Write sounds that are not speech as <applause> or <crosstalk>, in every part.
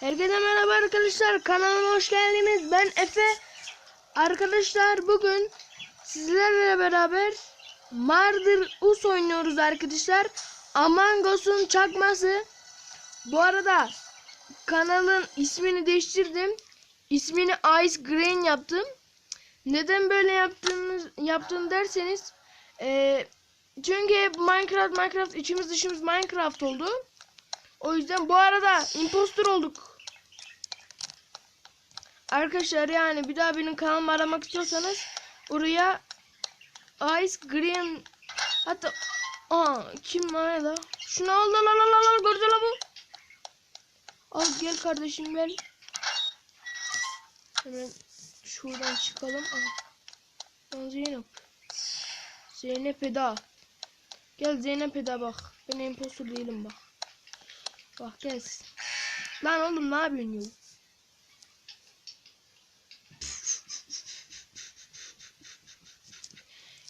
Herkese merhaba arkadaşlar kanalıma hoş geldiniz. Ben Efe. Arkadaşlar bugün sizlerle beraber Mardır Us oynuyoruz arkadaşlar. Among Us'un çakması. Bu arada kanalın ismini değiştirdim. İsmini Ice Green yaptım. Neden böyle yaptığınız yaptım derseniz eee, Çünkü Minecraft Minecraft içimiz dışımız Minecraft oldu. O yüzden bu arada impostor olduk. Arkadaşlar yani bir daha benim kanalımı aramak istiyorsanız oraya Ice Green hatta Aa kim var ya da? Şunu al al al al al gördün mü bu? Al gel kardeşim gel. Hemen şuradan çıkalım. Lan Zeynep. Zeynep Eda. Gel Zeynep Eda bak. Ben impostor değilim bak. Bak gelsin. Lan oğlum ne yapıyorsun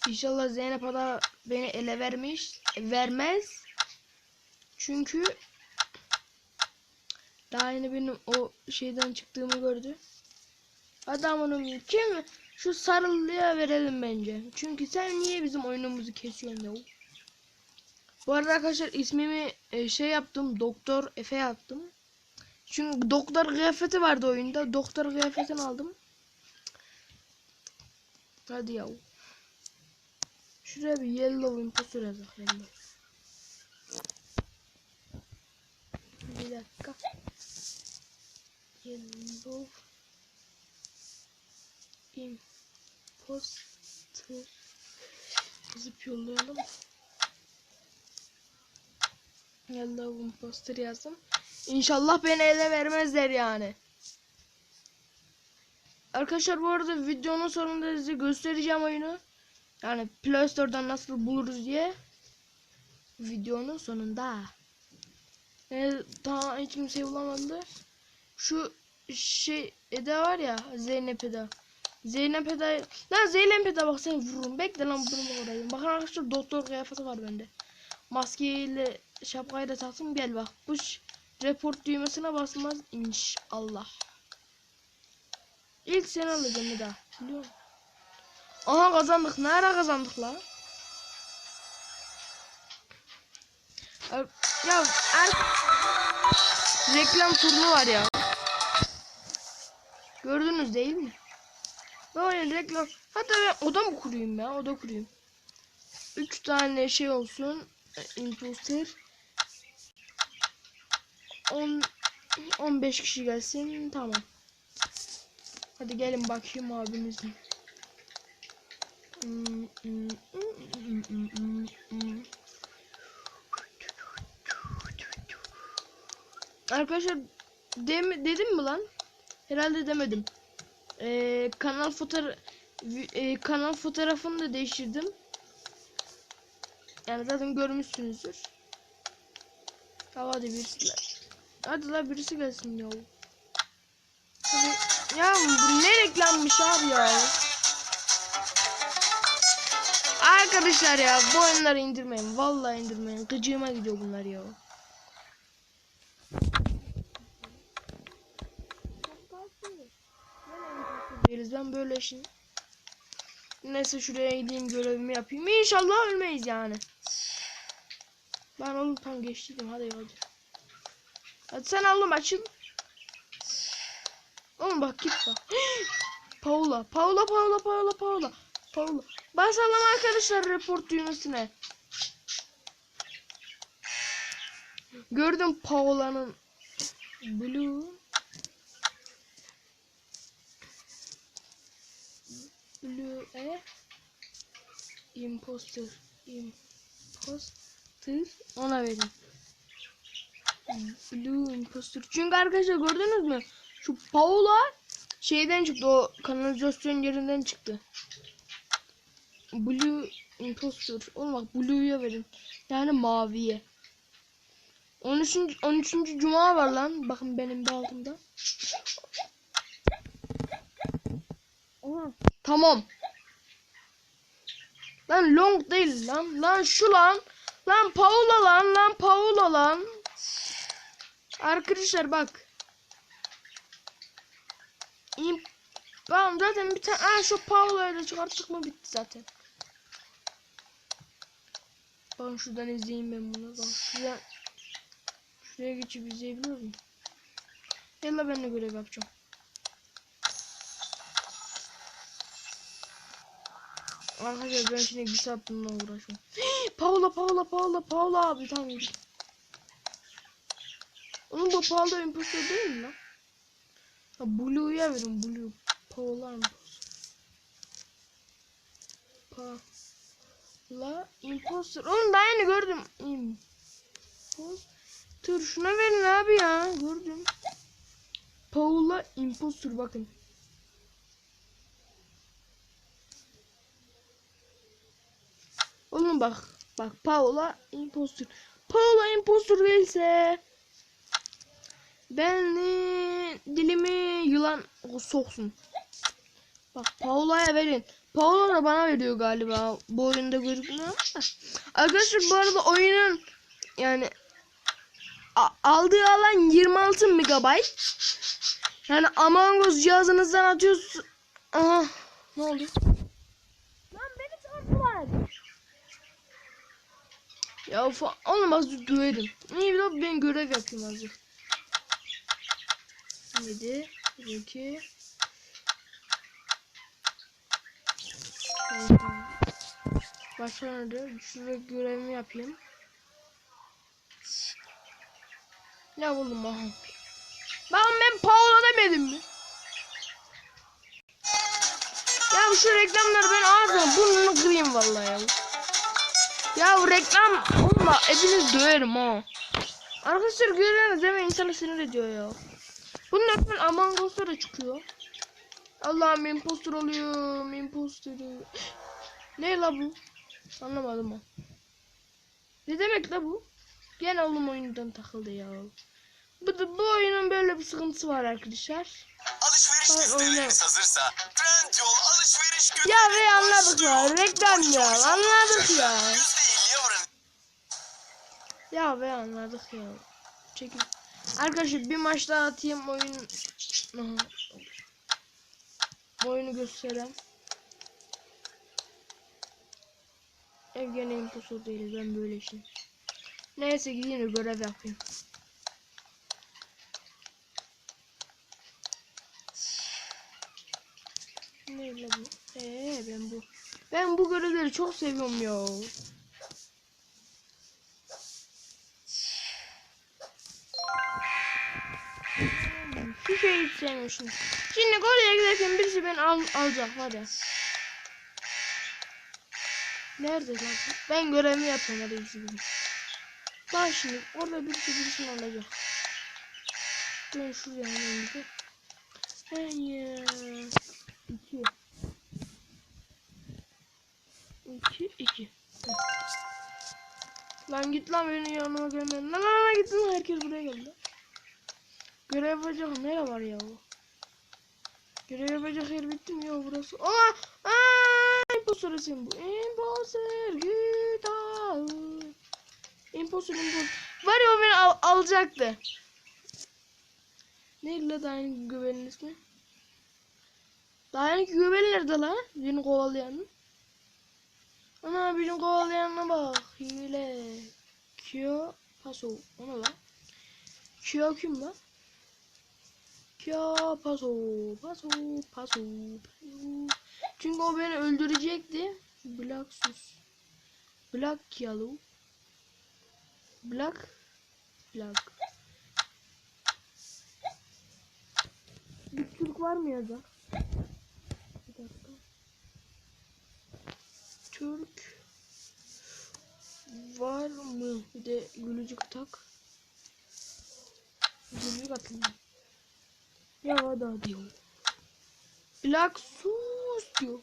İnşallah Zeynep Ada beni ele vermiş. Vermez. Çünkü daha yeni benim o şeyden çıktığımı gördü. Adamın kim? Şu sarılıya verelim bence. Çünkü sen niye bizim oyunumuzu kesiyorsun ya? Bu arada arkadaşlar ismimi e, şey yaptım. Doktor Efe yaptım. Çünkü doktor kıyafeti vardı oyunda. Doktor kıyafetini aldım. Hadi yav. Şuraya bir yellow impostor yazak yellow. Bir dakika. Yellow impostor yazıp yollayalım. Yellow imposter yazdım. İnşallah beni ele vermezler yani. Arkadaşlar bu arada videonun sonunda size göstereceğim oyunu. Yani Play Store'dan nasıl buluruz diye. Videonun sonunda. Yani daha hiç kimseyi bulamadı. Şu şey Eda var ya Zeynep Eda. Zeynep Eda. Lan Zeynep Eda bak seni vururum. Bekle lan vururum orayı. Bakın arkadaşlar doktor kıyafeti var bende. Maskeyle şapkayı da taktım gel bak. Bu report düğmesine basmaz inşallah. İlk sen alacağım daha. Biliyor musun? Aha kazandık. Ne ara kazandık la? Er- Ya er reklam turnu var ya. Gördünüz değil mi? Böyle reklam. Hatta ben oda mı kurayım ya? Oda kurayım. 3 tane şey olsun. E, Imposter. 10 15 kişi gelsin. Tamam. Hadi gelin bakayım abimizin. Arkadaşlar dem dedim mi lan? Herhalde demedim. Ee, kanal fotoğraf kanal fotoğrafını da değiştirdim. Yani zaten görmüşsünüzdür. Hadi birisi gel. Hadi la birisi gelsin ya. Ya bu ne reklammış abi ya. Arkadaşlar ya bu oyunları indirmeyin. Vallahi indirmeyin. Gıcığıma gidiyor bunlar ya. Ben böyle işin. Neyse şuraya gideyim görevimi yapayım. İnşallah ölmeyiz yani. Ben oğlum tam geçtiydim hadi hadi. Hadi sen oğlum açıl. Oğlum bak git bak. <gasps> Paula, Paula, Paula, Paula, Paula. Paula. Basalım arkadaşlar report düğmesine. Gördüm Paula'nın blue blue e imposter imposter ona verin. Blue imposter. Çünkü arkadaşlar gördünüz mü? Şu Paula şeyden çıktı o kanalizasyon yerinden çıktı. Blue imposter. Oğlum bak Blue'ya verin. Yani maviye. 13. 13. cuma var lan. Bakın benim de altımda. Aha. Tamam. Lan long değil lan. Lan şu lan. Lan Paula lan. Lan Paula lan. Arkadaşlar bak. İm Tamam zaten bir tane Aa, şu Paolo'yu da çıkarttık mı bitti zaten. Bakın şuradan izleyeyim ben bunu. Bak şuradan Şuraya geçip izleyebiliyor muyum? Yalla ben de görev yapacağım. Arkadaşlar ben şimdi bir saat bununla uğraşıyorum. Paula Paula Paula Paula abi tamam. Onun bu Paula impostor değil mi lan? Ha Blue'ya verin Blue. Paula impostor. Paula impostor. Oğlum daha yeni gördüm. Impostor. Şuna verin abi ya. Gördüm. Paula impostor bakın. Oğlum bak. Bak Paula impostor. Paula impostor değilse beni dilimi yılan soksun. Bak Paula'ya verin. Paula da bana veriyor galiba. Bu oyunda gözükmüyor ama. Arkadaşlar bu arada oyunun yani aldığı alan 26 MB. Yani Among Us cihazınızdan atıyorsun. Aha ne oldu? Lan beni çarptılar. Ya fa oğlum azıcık döverim. İyi bir de ben görev yapayım azıcık. 7 2 Başarılı. Şuraya görevimi yapayım. Ne oğlum aha. Bakın ben Paula demedim mi? Ya şu reklamları ben ağzına burnunu kırayım vallahi ya. Ya bu reklam olma hepiniz döverim ha. Arkadaşlar görüyorsunuz değil mi? İnsanı sinir ediyor ya. Bunun Among Us'ta da çıkıyor. Allah'ım impostor oluyor. Impostor. ne la bu? Anlamadım ha. Ne demek la bu? Gene oğlum oyundan takıldı ya. Bu, da- bu oyunun böyle bir sıkıntısı var arkadaşlar. Alışveriş listeleriniz hazırsa Trendyol alışveriş günü Ya ve anladık ya. Reklam ya. Anladık ya. %50'ye oranı Ya be anladık ya. Çekil. Arkadaşlar bir maç daha atayım oyun. Oyunu göstereyim. Ev gene değil ben böyle işim. Neyse gideyim de görev yapayım. Neyle bu? Ee ben bu. Ben bu görevleri çok seviyorum ya. Şu şeyi hiç sevmiyorum. Şimdi oraya giderken birisi beni al, alacak var. Nerede lan? Ben görevimi yapıyorum hadi birisi. Bak şimdi orada birisi birisini alacak. Ben şuraya hemen bir de. Hayır. İki. İki, iki. Lan git lan beni yanıma gönder. Lan lan lan git lan herkes buraya geldi. Görev yapacak nere var ya o? Görev yapacak yer bitti mi ya burası? Aa! Aa! Imposter isim bu. Imposter al. Imposter imposter. Var ya o beni al alacaktı. Neydi la Dayanık güvenin ismi? Dayanık güven nerede lan? Beni kovalayan. Ana beni kovalayanına bak. Hile. Kyo paso. Ona lan. Kyo kim lan? Ya paso, paso, paso. Çünkü o beni öldürecekti. Black sus. Black yellow. Black. Black. Bir Türk var mı yazar? Bir dakika. Türk var mı? Bir de gülücük tak. Gülücük atayım. Ya da diyor. Black sus diyor.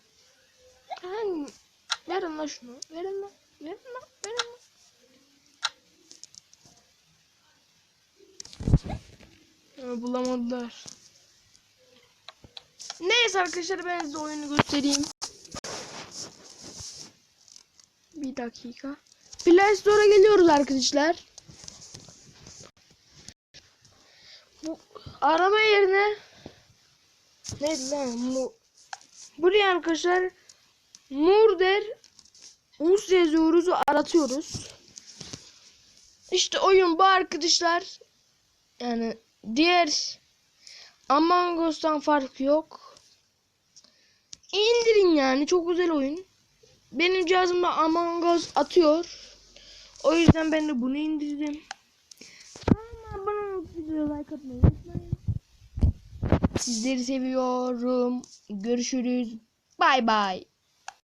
Yani verin lan şunu. Verin lan. Verin lan. Verin lan. Ya, bulamadılar. Neyse arkadaşlar ben size oyunu göstereyim. Bir dakika. Play Store'a geliyoruz arkadaşlar. Arama yerine Neydi lan? Mu Buraya arkadaşlar Murder Us yazıyoruz aratıyoruz. İşte oyun bu arkadaşlar. Yani diğer Among Us'tan fark yok. İndirin yani çok güzel oyun. Benim cihazımda Among Us atıyor. O yüzden ben de bunu indirdim. Kanalıma abone olup videoya like atmayı unutmayın. Sizleri seviyorum. Görüşürüz. Bay bay.